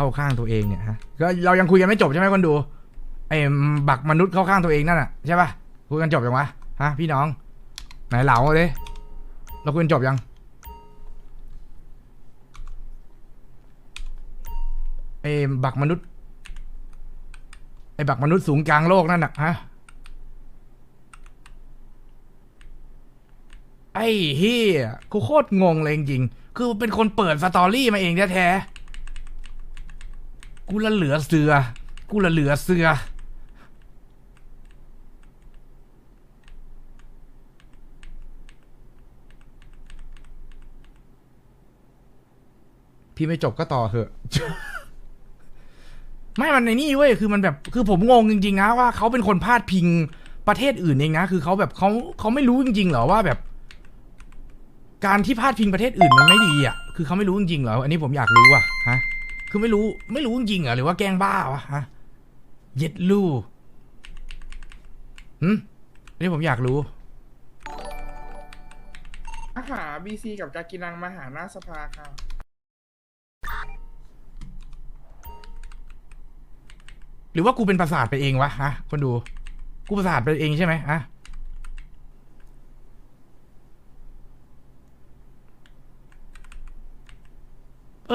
เข้าข้างตัวเองเนี่ยฮะก็เรายังคุยกันไม่จบใช่ไหมคนดูไอ้บักมนุษย์เข้าข้างตัวเองนั่นน่ะใช่ปะคุยกันจบยังวะฮะพี่น้อง ไหนเหลาเลยเราคุยกันจบยังไอ้บักมนุษย์ไอ้บักมนุษย์สูงกลางโลกนั่นน่ะฮะไอ้เฮียกูโคตรงงเลยจริงๆคือเป็นคนเปิดสตอรี่มาเองแท้ๆ กูละเหลือเสือ กูละเหลือเสือ พี่ไม่จบก็ต่อเถอะ ไม่มันในนี่เว้ยคือมันแบบคือผมงงจริงๆนะว่าเขาเป็นคนพาดพิงประเทศอื่นเองนะ คือเขาแบบเขาเขาไม่รู้จริงๆเหรอว่าแบบ การที่พาดพิงประเทศอื่นมันไม่ดีอะ คือเขาไม่รู้จริงๆเหรอ อันนี้ผมอยากรู้อะฮะ คือไม่รู้ไม่รู้จริงๆเหรอหรือว่าแกล้งบ้าวะฮะเย็ดลู่หืมอันนี้ผมอยากรู้อาหาบีซีกับกากินังมาหาหน้าสภาค่ะหรือว่ากูเป็นประสาทไปเองวะฮะคนดู กูประสาทไปเองใช่ไหมฮะ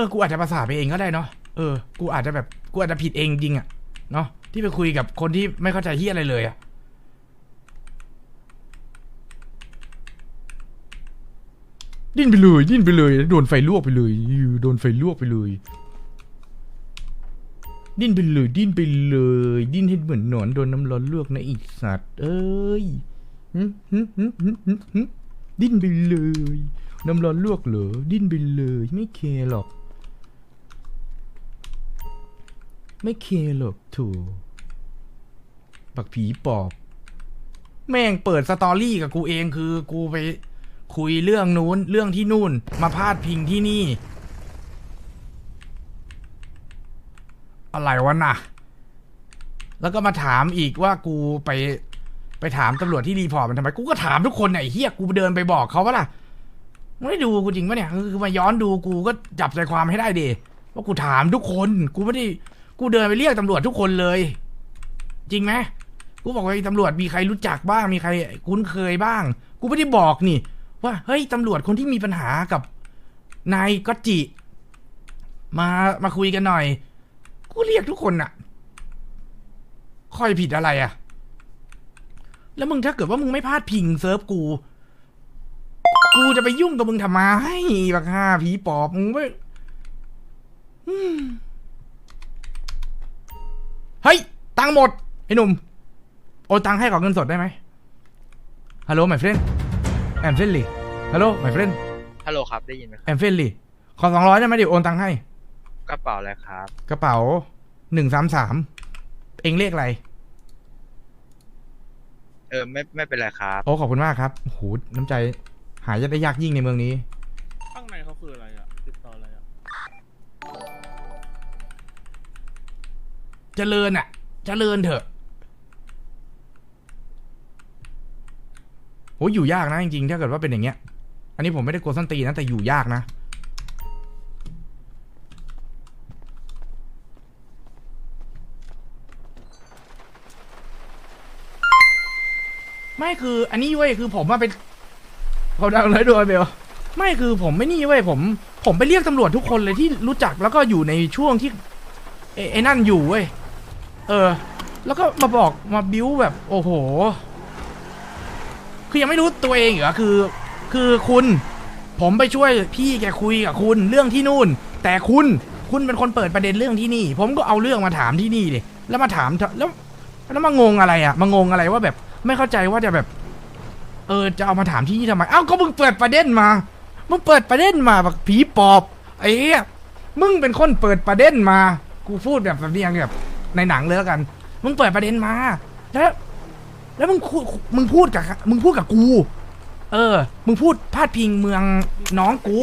ออกูอาจจะประสาไปเองก็ได้เนาะเออกูอาจจะแบบกูอาจจะผิดเองจริงอะเนาะที่ไปคุยกับคนที่ไม่เข้าใจที่อะไรเลยอะดิ้นไปเลยดิ้นไปเลยโดนไฟลวกไปเลยยูโดนไฟลวกไปเลย ดิ้นไปเลยดิ้นไปเลย ดิ้นให้เหมือนหนอนโดนน้ำร้อนลวกนะอีกสัตว์ เอ้ยดิ้นไปเลย น้ำร้อนลวกเหรอดิ้นไปเลย ไม่เคร์หรอก ไม่เคหรอกถูบักผีปอบ แม่งเปิดสตอรี่กับกูเองคือ กูไปคุยเรื่องนู้น เรื่องที่นู่น มาพาดพิงที่นี่ อะไรวะน่ะ แล้วก็มาถามอีกว่ากูไปไปถามตำรวจที่รีพอร์ตมันทำไม กูก็ถามทุกคนไหนะไอ้เฮียกูเดินไปบอกเขาว่าล่ะไม่ได้ดูกูจริงปะเนี่ย คือมาย้อนดูกูก็จับใจความให้ได้ดิว่ากูถามทุกคน กูไม่ได้ กูเดินไปเรียกตำรวจทุกคนเลย จริงไหมกูบอกว่าไอ้ตำรวจมีใครรู้จักบ้างมีใครคุ้นเคยบ้าง กูไม่ได้บอกนี่ ว่าเฮ้ยตำรวจคนที่มีปัญหากับนายก็จิ มามาคุยกันหน่อย กูเรียกทุกคนน่ะค่อยผิดอะไรอะ่ะแล้วมึงถ้าเกิดว่ามึงไม่พลาดพิงเซิร์ฟกู กูจะไปยุ่งกับมึงทำไมบักฮ่าผีปอบมึงไม่ เฮ้ย ตังค์หมดไอ้หนุ่ม โอนตังค์ให้ก่อนเงินสดได้ไหมฮัลโหล my friend I'm friendly ฮัลโหล my friend ฮัลโหลครับได้ยินไหมครับ I'm friendly ขอสองร้อยได้ไหมเดี๋ยวโอนตังค์ให้ กระเป๋าอะไรครับกระเป๋าหนึ่งสามสามเองเลขอะไร เออไม่ไม่เป็นไรครับ โอ้ขอบคุณมากครับโอ้โหน้ำใจหายได้ยากยิ่งในเมืองนี้ ข้างในเขาคืออะไร เจริญอะ เจริญเถอะโหอยู่ยากนะจริงๆถ้าเกิดว่าเป็นอย่างเงี้ย อันนี้ผมไม่ได้กลัวส้นตีนนะแต่อยู่ยากนะไม่คือ อันนี้เว้ยคือผมมาเป็นเขาดังเลยด้วยเบลไม่คือผมไม่นี่เว้ยผม ผมไปเรียกตำรวจทุกคนเลยที่รู้จักแล้วก็อยู่ในช่วงที่ไอ้ไอ้นั่นอยู่เว้ย เออ แล้วก็มาบอกมาบิ้วแบบโอ้โห คือยังไม่รู้ตัวเองเหรอคือ คือคุณ ผมไปช่วยพี่แกคุยกับคุณเรื่องที่นู่น แต่คุณคุณเป็นคนเปิดประเด็นเรื่องที่นี่ ผมก็เอาเรื่องมาถามที่นี่ดิแล้วมาถามแล้วแล้วมางงอะไรอะมางงอะไรว่าแบบ ไม่เข้าใจว่าจะแบบ เออจะเอามาถามที่นี่ทำไมเอ้าก็มึงเปิดประเด็นมามึงเปิดประเด็นมาแบบผีปอบไอ้เหี้ยมึงเป็นคนเปิดประเด็นมา กูพูดแบบแบบนี้แบบ ในหนังเลยแล้วกัน มึงเปิดประเด็นมา แล้ว แล้วมึงพูดมึงพูดกับมึงพูดกับกู เออ มึงพูดพาดพิงเมืองน้องกู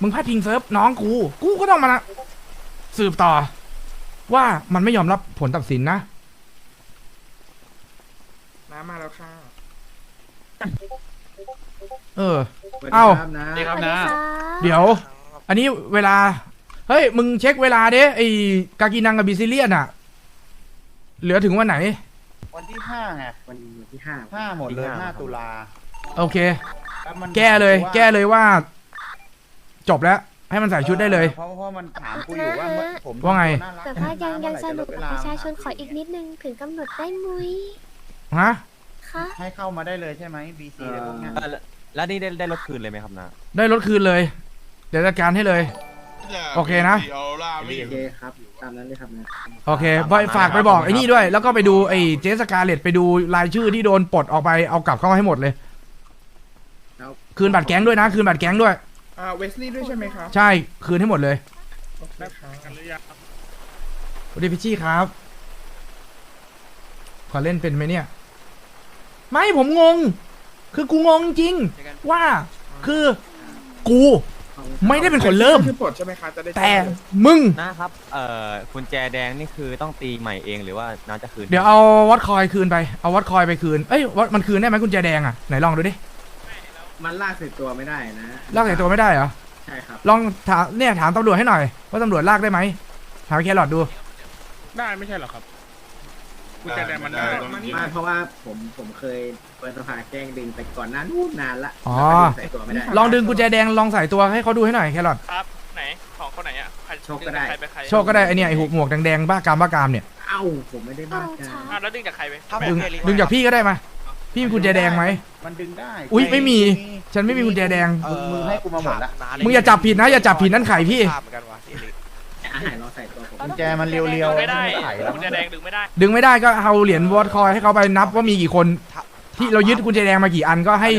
มึงพาดพิงเซิร์ฟน้องกู กูก็ต้องมานะสืบต่อ ว่ามันไม่ยอมรับผลตัดสินนะน้ำมาแล้วค่ะ เออ เอ้า ดีครับนะ เดี๋ยว อันนี้เวลา เฮ้ย มึงเช็คเวลาเด้ไอ้กากินังกับบิซิเลียนอะเหลือถึงวันไหน วันที่ห้าไงวันที่ห้าห้าหมดเลยห้าตุลาโอเค ล้วมันแก้เลยว่าแก้เลยว่า จบแล้ว ให้มันใส่ชุดได้เลย เพราะเพราะมันถามกูอยู่ว่าเมื่อผมว่าไง น่รักแต่ว่ายังยังสนุกเมื่กับอไหประชาชนจะขออีกนิดนึงถึงกำหนดได้มุ้ยฮะ คะให้เข้ามาได้เลยใช่ไหไหม BC อะไรพวกเนี้ยเอ่อแล้วแล้วนี่ได้ได้รถคืนเลยไหมครับนะ ได้รถคืนเลย เดี๋ยวจัดการให้เลย โอเคนะ โอเคครับ ตามนั้นเลยครับนะโอเคไปฝากไปบอกไอ้นี่ด้วย แล้วก็ไปดูไอ้เจสกาเลตไปดูรายชื่อที่โดนปลดออกไปเอากลับเข้ามาให้หมดเลย แล้วคืนบัตรแก๊งด้วยนะ คืนบัตรแก๊งด้วย อ่าเวสลีย์ด้วยใช่ไหมครับใช่ คืนให้หมดเลยโอเคได้ครับกันหรือยังครับสวัสดีพิชชี่ครับ ขอเล่นเป็นไหมเนี่ย ไม่ผมงง คือกูงงจริง ว่าคือกู ไม่ได้เป็นคนเริ่ม คือปลดใช่ไหมคะจะได้แต่มึง นะครับ เอ่อกุญแจแดงนี่คือต้องตีใหม่เองหรือว่าน้าจะคืนเดี๋ยวเอาวัดคอยคืนไป เอาวัดคอยไปคืน เอ้ยวัดมันคืนได้ไหมกุญแจแดงอะ ไหนลองดูดิ มันลากใส่ตัวไม่ได้นะลากใส่ตัวไม่ได้เหรอ ใช่ครับ ลองถามเนี่ยถามตำรวจให้หน่อย ว่าตำรวจลากได้ไหม ถามแครอทดู ได้ไม่ใช่เหรอครับกุญแจแดงมันได้ ไมาเพราะว่าผมผมเคยเปิดสภาแกล้งดึงแต่ก่อนหนั้นนู้นนานละอ๋อ ใส่ตัวไม่ได้ลองดึงกุญแจแดงลองใส่ตัวให้เขาดูให้หน่อยแครอทครับ ไหนของคนไหนอะใครโชคก็ได้ใครไปใครโชคก็ได้ไอเนี่ยไอหูหมวกแดงๆบ้ากามบ้ากามเนี่ยเอ้าผมไม่ได้บ้าเอาจ้าช้าอ้าวแล้วดึงจากใครไปดึงดึงจากพี่ก็ได้มาพี่มีกุญแจแดงไหม มันดึงได้อุ๊ยไม่มี ฉันไม่มีกุญแจแดง มึงมึงให้กูมาหมดละมึงอย่าจับผิดนะอย่าจับผิดนั่นไข่พี่ อาหารเราใส่ตัวผมกุญแจมันเรียวดึงๆไม่ได้ไขแล้วกุญแจแดงดึงไม่ได้ ดึงไม่ได้ก็เอาเหรียญวอดคอยให้เขาไปนับว่ามีกี่คน ที่เรายึดกุญแจแดงมากี่อันก็ให้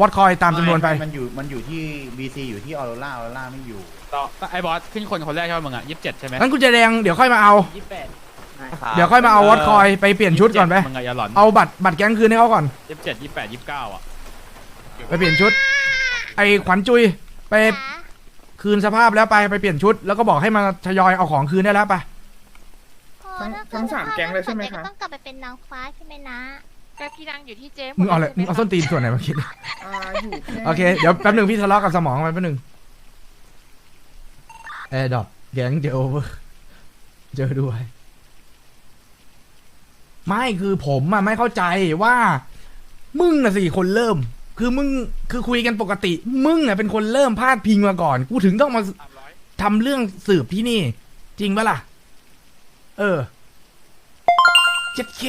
วอดคอยตามจำนวนไป มันอยู่มันอยู่ที่ BC อยู่ที่ออโรล่าออโรล่าไม่อยู่ไอ้บอสขึ้นคนคนแรกใช่ไหมมึงอะยี่สิบเจ็ดใช่ไหมงั้นกุญแจแดงเดี๋ยวค่อยมาเอาครับเดี๋ยวค่อยมาเอาวอดคอยไปเปลี่ยนชุดก่อนไปมึงอะอย่าหลอนเอาบัตรบัตรแก๊งคืนให้เขาก่อน ยี่สิบเจ็ดยี่สิบแปดยี่สิบเก้าอะไปเปลี่ยนชุด ไอ้ขวัญจุยไปคืนสภาพแล้วไปไปเปลี่ยนชุด แล้วก็บอกให้มาทยอยเอาของคืนได้แล้วไปทั้งทั้งสามแก๊งเลยใช่ไหมคะ ต้องกลับไปเป็นนางฟ้าใช่ไหมนะ กากีนังอยู่ที่เจมมึงเอาอะไรมึงเอาส้นตีนส่วนไหนมาคิด อ่าอยู่แค่โอเค เดี๋ยวแป๊บหนึ่งพี่ทะเลาะกับสมองมันแป๊บหนึ่งแอร์ดอปแก๊งเจอโอเวอร์เจอด้วย ไม่คือผมอะไม่เข้าใจว่า มึงน่ะสิคนเริ่ม คือมึงคือคุยกันปกติ มึงอะเป็นคนเริ่มพาดพิงมาก่อน กูถึงต้องมาสามร้อยทำเรื่องสืบที่นี่ จริงปะล่ะ เออเจ็ดเค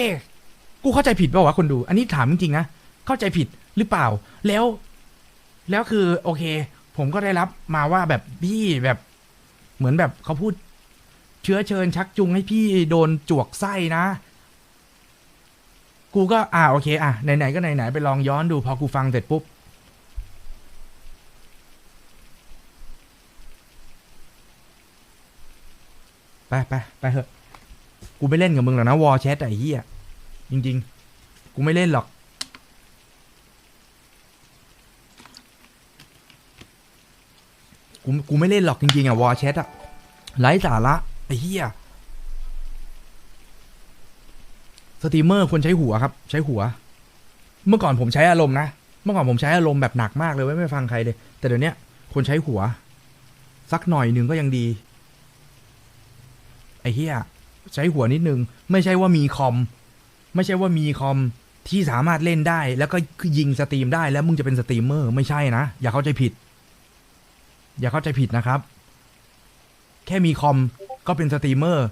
กูเข้าใจผิดเปล่าวะคนดู อันนี้ถามจริงๆนะ เข้าใจผิดหรือเปล่า แล้ว แล้วคือโอเค ผมก็ได้รับมาว่าแบบพี่แบบเหมือนแบบเขาพูด เชื้อเชิญชักจูงให้พี่โดนจวกไส้นะ กูก็อ่าโอเคอะไหนๆก็ไหนๆไปลองย้อนดูพอกูฟังเสร็จปุ๊บไปไปไปเถอะ กูไม่เล่นกับมึงหรอกนะ วอลแชทไอ้เหี้ย จริง ๆ กูไม่เล่นหรอก กูกูไม่เล่นหรอกจริง ๆ อะ วอแชทอะไร้สาระไอ้เหี้ยสตรีมเมอร์ควรใช้หัวครับ ใช้หัว เมื่อก่อนผมใช้อารมณ์นะ เมื่อก่อนผมใช้อารมณ์แบบหนักมากเลยไม่ไม่ฟังใครเลย แต่เดี๋ยวนี้ควรใช้หัว สักหน่อยหนึ่งก็ยังดี ไอ้เหี้ยใช้หัวนิดนึง ไม่ใช่ว่ามีคอม ไม่ใช่ว่ามีคอมที่สามารถเล่นได้ แล้วก็ยิงสตรีมได้แล้วมึงจะเป็นสตรีมเมอร์ไม่ใช่นะ อย่าเข้าใจผิด อย่าเข้าใจผิดนะครับ แค่มีคอมก็เป็นสตรีมเมอร์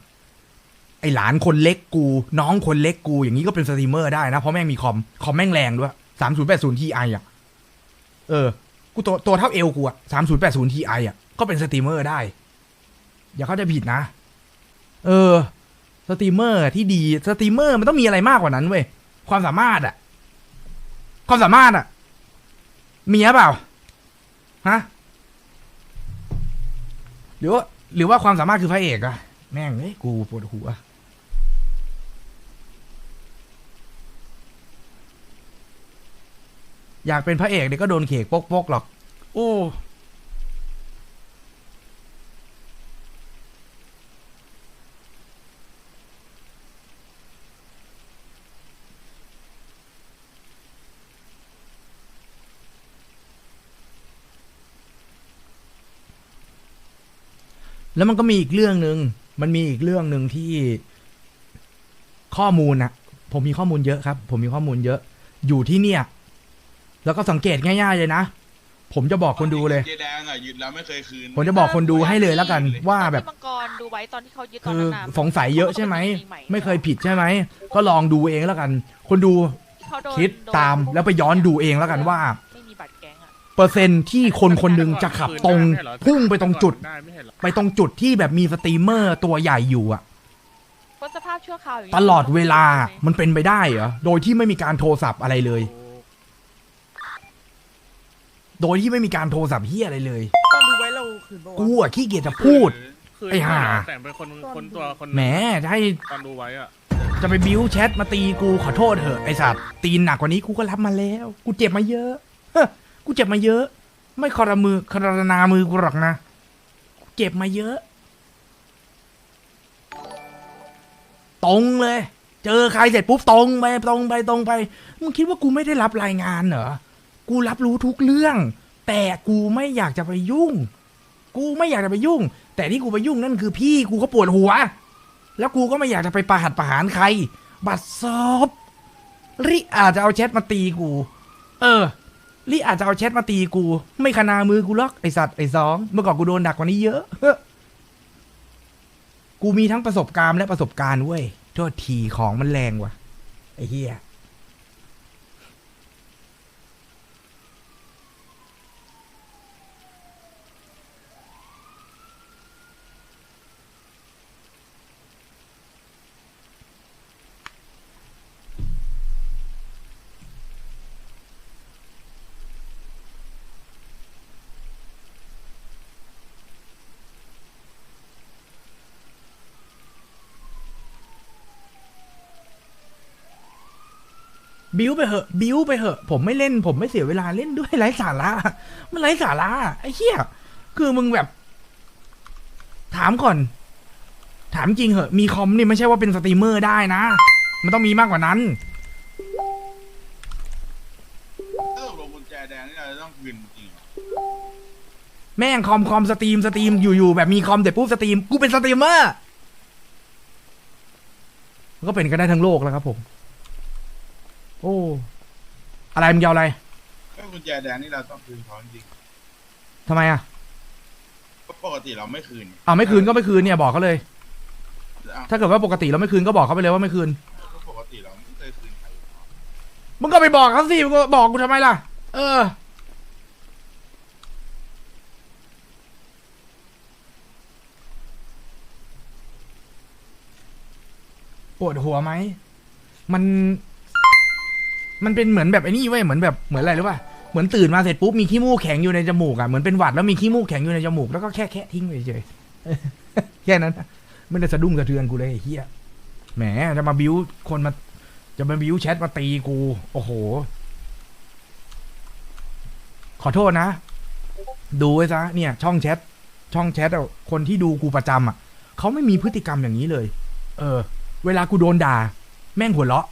ไอหลานคนเล็กกู น้องคนเล็กกู อย่างนี้ก็เป็นสตรีมเมอร์ได้นะ เพราะแม่งมีคอม คอมแม่งแรงด้วยสามศูนย์แปดศูนย์ทีไออะ เออ กูตัวตัวเท่าเอวกูอะสามศูนย์แปดศูนย์ทีไออะ ก็เป็นสตรีมเมอร์ได้ อย่าเข้าใจผิดนะ เออ สตรีมเมอร์ที่ดีสตรีมเมอร์มันต้องมีอะไรมากกว่านั้นเว้ยความสามารถอะความสามารถอะมีหรือเปล่าฮะหรือว่าหรือว่าความสามารถคือพระเอกอะแม่งเอ้ยกูปวดหัวอยากเป็นพระเอกเดี๋ยวก็โดนเขกปกๆหรอก โอ้ แล้วมันก็มีอีกเรื่องหนึ่งมันมีอีกเรื่องหนึ่งที่ข้อมูลนะผมมีข้อมูลเยอะครับ ผมมีข้อมูลเยอะ อยู่ที่เนี่ย แล้วก็สังเกตง่าย ๆ เลยนะ ผมจะบอกคนดูเลย เจแดงอะยึดแล้วไม่เคยคืน ผมจะบอกคนดูให้เลยแล้วกัน ว่าแบบที่มังกรดูไว้ตอนที่เขายึดตอนคือนั้นนะสงสัยเยอะใช่ไหมใหม่ไม่เคยผิดใช่ไหม ก็ลองดูเองแล้วกัน คนดูเขาโดนคิดโนตามแล้วไปย้อนดูเองแล้วกันว่า เปอร์เซ็นต์ที่คนคนหนึ่งจะขับตรงพุ่งไปตรงจุดได้ไม่ใช่เหรอไปตรงจุดที่แบบมีสตรีมเมอร์ตัวใหญ่อยู่อะเพราะสภาพชั่วคราวอย่างนี้ตลอดเวลามันเป็นไปได้เหรอโดยที่ไม่มีการโทรศัพท์อะไรเลย โดยที่ไม่มีการโทรศัพท์เฮียอะไรเลยตอนดูไว้เราคืนปะวะกูอะขี้เกียจจะพูดคือไอ้ห่า แต่งเป็นคนคนตัวคนแหมจะให้ตอนดูไว้อะจะไปบิ้วแชทมาตีกูขอโทษเถอะไอสัตว์ตีนหนักกว่านี้กูก็รับมาแล้ว กูเจ็บมาเยอะเฮ้อ กูเจ็บมาเยอะ ไม่คอรมือคอรนามือกูหรอกนะกูเจ็บมาเยอะ ตรงเลย เจอใครเสร็จปุ๊บตรงไปตรงไปตรงไปมึงคิดว่ากูไม่ได้รับรายงานเหรอกูรับรู้ทุกเรื่อง แต่กูไม่อยากจะไปยุ่ง กูไม่อยากจะไปยุ่ง แต่ที่กูไปยุ่งนั่นคือพี่กูก็ปวดหัว แล้วกูก็ไม่อยากจะไปประหัดประหารใคร บัตรซอบริอาจจะเอาแชทมาตีกู เออ ลี่อาจจะเอาแชทมาตีกู ไม่ขนามือกูล็อกไอสัตว์ไอสองเมื่อก่อนกูโดนดักกว่านี้เยอะ กูมีทั้งประสบการณ์และประสบการณ์เว้ยโทษทีของมันแรงว่ะไอเฮีย บิ้วไปเหอะ บิ้วไปเหอะ ผมไม่เล่น ผมไม่เสียเวลาเล่นด้วยไร้สาระ มันไร้สาระไอ้เหี้ย คือมึงแบบ ถามก่อน ถามจริงเหอะ มีคอมนี่ไม่ใช่ว่าเป็นสตรีมเมอร์ได้นะ มันต้องมีมากกว่านั้นถ้าตกลงกุญแจแดงนี่เราจะต้องคืนจริงเหรอแม่งคอมคอมสตรีมสตรีมอยู่ๆแบบมีคอมแต่ปุ๊บสตรีม กูเป็นสตรีมเมอร์มันก็เป็นกันได้ทั้งโลกแล้วครับผม โอ้ อะไรมึงยาวอะไรถ้ากุญแจแดงนี่เราต้องคืนเขาจริงทำไมอะๆเพราะปกติเราไม่คืนอ่าไม่คืนก็ไม่คืนเนี่ยบอกเขาเลย อ้าวถ้าเกิดว่าปกติเราไม่คืนก็บอกเขาไปเลยว่าไม่คืน ก็ปกติเราไม่เคยคืนใครมึงก็ไปบอกเขาสิมึงก็บอกกูทำไมล่ะ เออ ปวดหัวไหม มัน มันเป็นเหมือนแบบไอ้นี่เว้ยเหมือนแบบเหมือนอะไรรู้ป่ะเหมือนตื่นมาเสร็จปุ๊บมีขี้มูกแข็งอยู่ในจมูกอะเหมือนเป็นหวัดแล้วมีขี้มูกแข็งอยู่ในจมูกแล้วก็แค่แค่ทิ้งไปเฉยแค่นั้นอะไม่ได้สะดุ้งสะเทือนกูเลยไอ้เฮียแหมจะมาบิ้วคนมา จะมาบิ้วแชทมาตีกู โอ้โห ขอโทษนะ ดูไว้ซะเนี่ย ช่องแชทช่องแชทอะคนที่ดูกูประจำอะเขาไม่มีพฤติกรรมอย่างนี้เลย เออ เวลากูโดนด่า แม่งหัวเราะ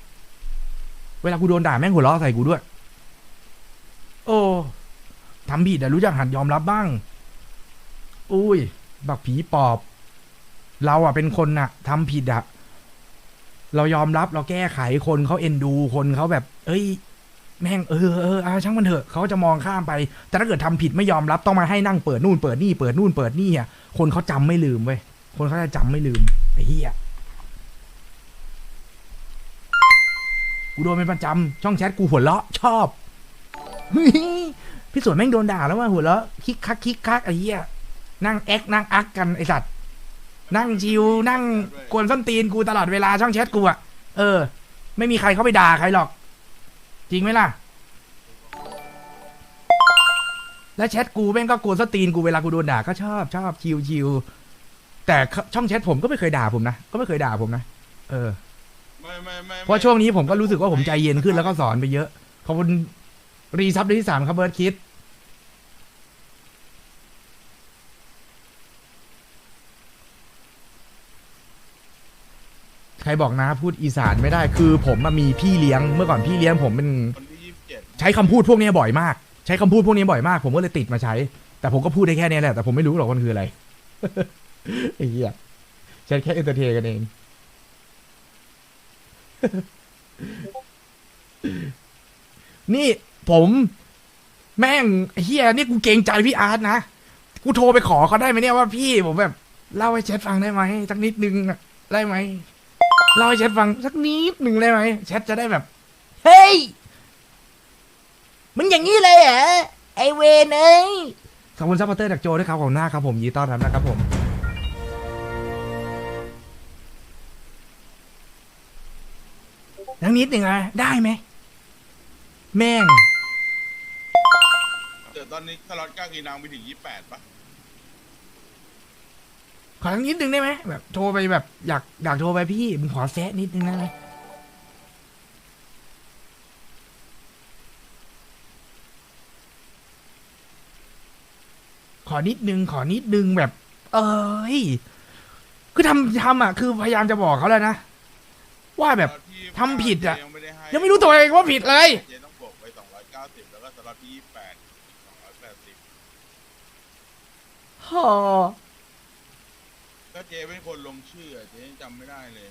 เวลากูโดนด่าแม่งหัวเราะใส่กูด้วย โอ้ทำผิดแต่รู้จักหัดยอมรับบ้าง อุ้ย บักผีปอบ เราอะเป็นคนน่ะทำผิดอะ เรายอมรับเราแก้ไขคนเขาเอ็นดูคนเขาแบบ เอ้ย แม่งเออเออเอาช่างมันเถอะเขาจะมองข้ามไป แต่ถ้าเกิดทำผิดไม่ยอมรับต้องมาให้นั่งเปิดนู่นเปิดนี่เปิดนู่นเปิดนี่อะคนเขาจำไม่ลืมเว้ยคนเขาจะจำไม่ลืมไอ้เหี้ย กูโดนเป็นประจำช่องแชทกูหัวเราะชอบพี่สวนแม่งโดนด่าแล้วว่าหัวเราะคิกคักคิกคักไอ้เหี้ยนั่งแอคนั่งอักกันไอ้สัตว์นั่งชิวนั่งกวนส้นตีนกูตลอดเวลาช่องแชทกูอะเออ ไม่มีใครเข้าไปด่าใครหรอก จริงไหมล่ะ แล้วแชทกูแม่งก็กวนสตรีนกูเวลากูโดนด่าก็ชอบชอบชิวชิวแต่ช่องแชทผมก็ไม่เคยด่าผมนะก็ไม่เคยด่าผมนะเออ ไม่ไม่ไม่เพราะช่วงนี้ผมก็รู้สึกว่าผมใจเย็นขึ้นแล้วก็สอนไปเยอะ ขอบคุณรีซับเดือนที่สามครับเบิร์ดคิด ใครบอกนะพูดอีสานไม่ได้คือผมอะมีพี่เลี้ยงเมื่อก่อนพี่เลี้ยงผมเป็นคนที่ยี่สิบเจ็ดใช้คำพูดพวกนี้บ่อยมาก ใช้คำพูดพวกนี้บ่อยมาก ผมก็เลยติดมาใช้ แต่ผมก็พูดได้แค่นี้แหละแต่ผมไม่รู้หรอกว่ามันคืออะไร ไอ้เหี้ยฉันแค่เอนเตอร์เทนกันเอง นี่ผมแม่งเฮียนี่กูเกรงใจพี่อาร์ตนะ กูโทรไปขอเขาได้ไหมเนี่ยว่าพี่ผมแบบ เล่าให้แชทฟังได้ไหมสักนิดนึงอะได้ไหมเล่าให้แชทฟังสักนิดหนึ่งได้ไหมแชทจะได้แบบ เฮ้ยมันอย่างนี้เลยเหรอไอเวนเอ้ยขอบคุณซัพพอร์เตอร์จากโจด้วยครับของหน้าครับผมยินดีต้อนรับนะครับผม นิดหนึ่งอะได้ไหม แม่ง เดี๋ยวตอนนี้สล็อตกากีนังไปถึงยี่แปดปะขอทั้งนิดหนึ่งได้ไหมแบบโทรไปแบบอยากอยากโทรไปพี่มึงขอแซะนิดนึงได้ไหมขอนิดนึงขอนิดนึงแบบ เอ้ย คือทำทำอะ คือพยายามจะบอกเขาแล้วนะ ว่าแบบสล็อต ที่ทำผิดอะเจยังไม่ได้ให้ยังไม่รู้ตัวเองว่าผิดเลย เจต้องบวกไปสองร้อยเก้าสิบแล้วก็สล็อตที่ยี่แปดสองร้อยแปดสิบฮอก็เจเป็นคนลงชื่ออะเจยังจำไม่ได้เลย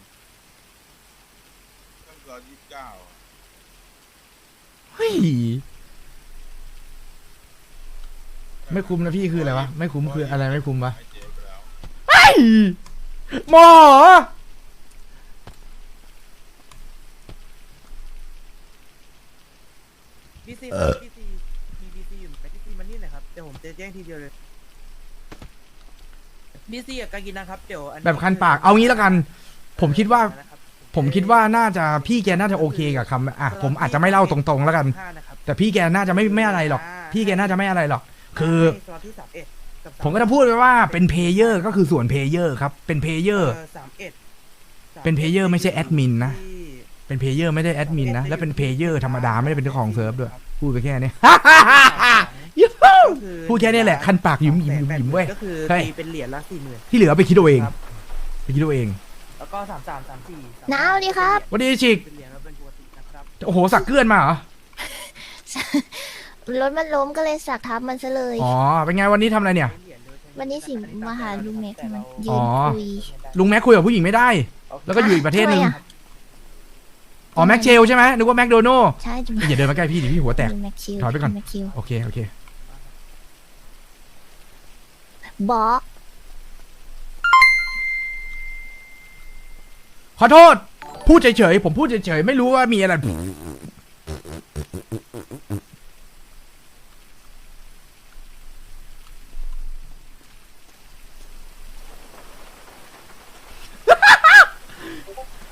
ก็สล็อตยี่สิบเก้าเฮ้ย ไม่คุ้มนะพี่คืออะไรวะ ไม่คุ้มคืออะไรไม่คุ้มวะให้เจไปแล้ว เฮ้ยหมอ บีซีบีซีมีบีซีอยู่ไหมบีซีมันนี่หน่อยครับเดี๋ยวผมจะแจ้งทีเดียวเลยบีซีกับกากินะครับเดี๋ยวอัแบบคันปาก เอางี้แล้วกัน ผมคิดว่าผมคิดว่าน่าจะพี่แกน่าจะโอเคกับคำอะผมอาจจะไม่เล่าตรงๆแล้วกันแต่พี่แกน่าจะไม่ไม่อะไรหรอก พี่แกน่าจะไม่อะไรหรอก คือสล็อตที่สามเอ็ดกับผมก็จะพูดไปว่าเป็นเพลเยอร์ก็คือส่วนเพลเยอร์ครับ เป็นเพลเยอร์ สามเอ็ดเป็นเพลเยอร์ไม่ใช่แอดมินนะเป็นเพลเยอร์ไม่ได้แอดมินนะ และเป็นเพลเยอร์ธรรมดาไม่ได้เป็นเจ้าของเซิร์ฟด้วย พูดไปแค่นี้ยูฮูพูดแค่นี้แหละ คันปากหยิ้มหยิ้มหยิ้มหยิ้มเว้ย ก็คือเฮ้ย ตีเป็นเหรียญละสี่หมื่น ที่เหลือไปคิดเอาเอง ครับ ไปคิดเอาเอง แล้วก็สามสามสามสี่น้าวดีครับ วันดีชิกเป็นเหรียญแล้วเป็นปกตินะครับโอ้โห สักเกื้อนมาเหรอ รถมันล้มก็เลยสักทับมันซะเลย อ๋อ เป็นไงวันนี้ทำอะไรเนี่ยวันนี้สิมาหาลุงแม็กซ์มันยือ๋นอคุย ลุงแม็กคุยกับผู้หญิงไม่ได้ แล้วก็อยู่อีกประเทศหนึ่ง ทำไมอะ อ๋อแม็กเชลใช่ไหมนึกว่าแม็กโดนัลใช่จุ๊อย่าเดินมาใกล้พี่ดิพี่หัวแตกลุงแม็กคิวถอยไปก่อนลุงแม็กคิวโอเคโอเคบอก ขอโทษ พูดเฉยๆผมพูดเฉยๆไม่รู้ว่ามีอะไร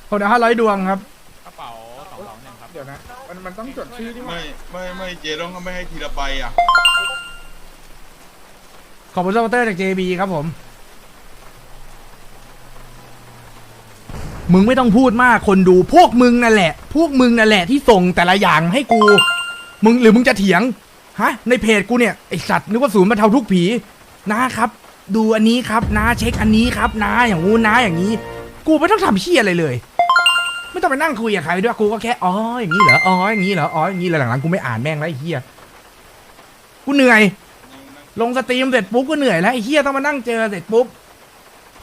คนละห้าร้อยดวงครับ มันมันต้องจดชื่อที่ว่าไม่ไม่ไม่เจต้องไม่ให้ทีละใบอะ ขอบคุณสปอนเตอร์จาก JB ครับผม มึงไม่ต้องพูดมากคนดูพวกมึงนั่นแหละ พวกมึงนั่นแหละที่ส่งแต่ละอย่างให้กู มึงหรือมึงจะเถียง ฮะ ในเพจกูเนี่ย ไอสัตว์นึกว่าศูนย์บรรเทาทุกข์ผีนะครับ ดูอันนี้ครับนาเช็คอันนี้ครับนาอย่างงูนาอย่างนี้ กูไม่ต้องทำเชี่ยอะไรเลย ไม่ต้องไปนั่งคุยกับใครด้วยกูก็แค่อ๋ออย่างนี้เหรออ๋ออย่างนี้เหรออ๋ออย่างนี้เหรอหลังๆกูไม่อ่านแม่งแล้วไอ้เหี้ยกูเหนื่อย ลงสตรีมเสร็จปุ๊บก็เหนื่อยแล้วไอ้เฮียต้องมานั่งเจอเสร็จปุ๊บ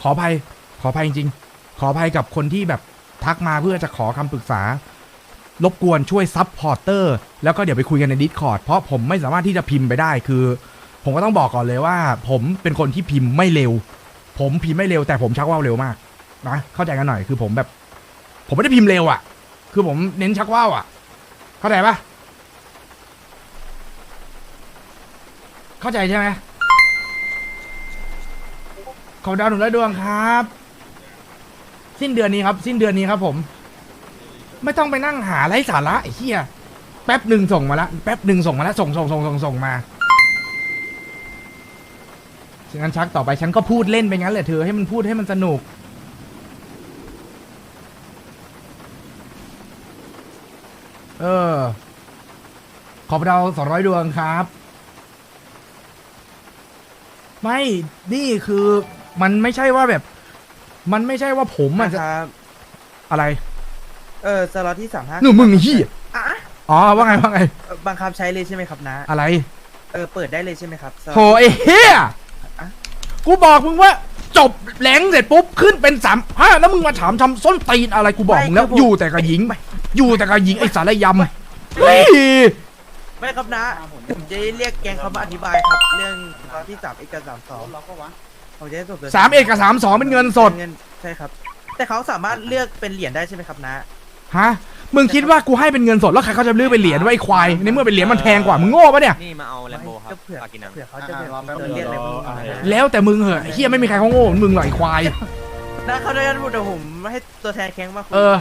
ขออภัย ขออภัยจริงๆขออภัยกับคนที่แบบทักมาเพื่อจะขอคำปรึกษารบกวนช่วยซับพอร์เตอร์แล้วก็เดี๋ยวไปคุยกันใน Discord เพราะผมไม่สามารถที่จะพิมพ์ไปได้คือ ผมก็ต้องบอกก่อนเลยว่า ผมเป็นคนที่พิมพ์ไม่เร็ว ผมพิมพ์ไม่เร็วแต่ผมชักว่าวเร็วมากนะเข้าใจกันหน่อยคือผมแบบ ผมไม่ได้พิมพ์เร็วอะ่ะ คือผมเน้นชักว่าวอะ่ะ เข้าใจปะเข้าใจใช่ไหมขอบดาวหนึ่งร้อยดวงครับ สิ้นเดือนนี้ครับ สิ้นเดือนนี้ครับผม ไม่ต้องไปนั่งหาไร้สาระไอ้เหี้ยแป๊บหนึ่งส่งมาละแป๊บหนึ่งส่งมาละส่งส่งส่งส่งส่งมาฉะนั้นชักต่อไปฉันก็พูดเล่นไปงั้นแหละเธอให้มันพูดให้มันสนุก เออ ขอบดาวสองร้อยดวงครับ ไม่นี่คือมันไม่ใช่ว่าแบบ มันไม่ใช่ว่าผมอะจะครับอะไรเออสล็อตที่สามห้าหนูมึงไอ้เหี้ยอะอ๋อว่าไงว่าไง เอ่อบังคับใช้เลยใช่ไหมครับนะอะไรเออเปิดได้เลยใช่ไหมครับโถไอ้เฮียอะกูบอกมึงว่า จบแหลงเสร็จปุ๊บขึ้นเป็นสามห้าแล้วมึงมาถามทำส้นตีนอะไรกูบอกมึงแล้ว อยู่แต่กับหญิงอยู่แต่กับหญิงไอ้สารยำเฮ้ย ไม่ครับนะ ผมจะเรียกแกงเขามาอธิบายครับ เรื่องตอนที่สามเอกสามสองเราก็วะผมจะได้สรุปสามเอกกับสามสองเป็นเงินสด เงินใช่ครับ แต่เขาสามารถเลือกเป็นเหรียญได้ใช่ไหมครับนะ ฮะ มึงคิดว่ากูให้เป็นเงินสดแล้วใครเขาจะเลือกเป็นเหรียญไว้ไอ้ควาย ในเมื่อเป็นเหรียญมันแพงกว่า มึงโง่ปะเนี่ย นี่มาเอาแลมโบครับก็เผื่อ ปากินัง เผื่อเขาจะอ่าแบบรอแป๊บนึงเรียกอะไรพวกนี้นะแล้วแต่มึงเหอะไอ้เฮียไม่มีใครเขาโง่เหมือนมึงหรอกไอ้ควาย นะเขาได้กันหมดแต่ผมให้ตัวแทนแข้งมาคุย เออ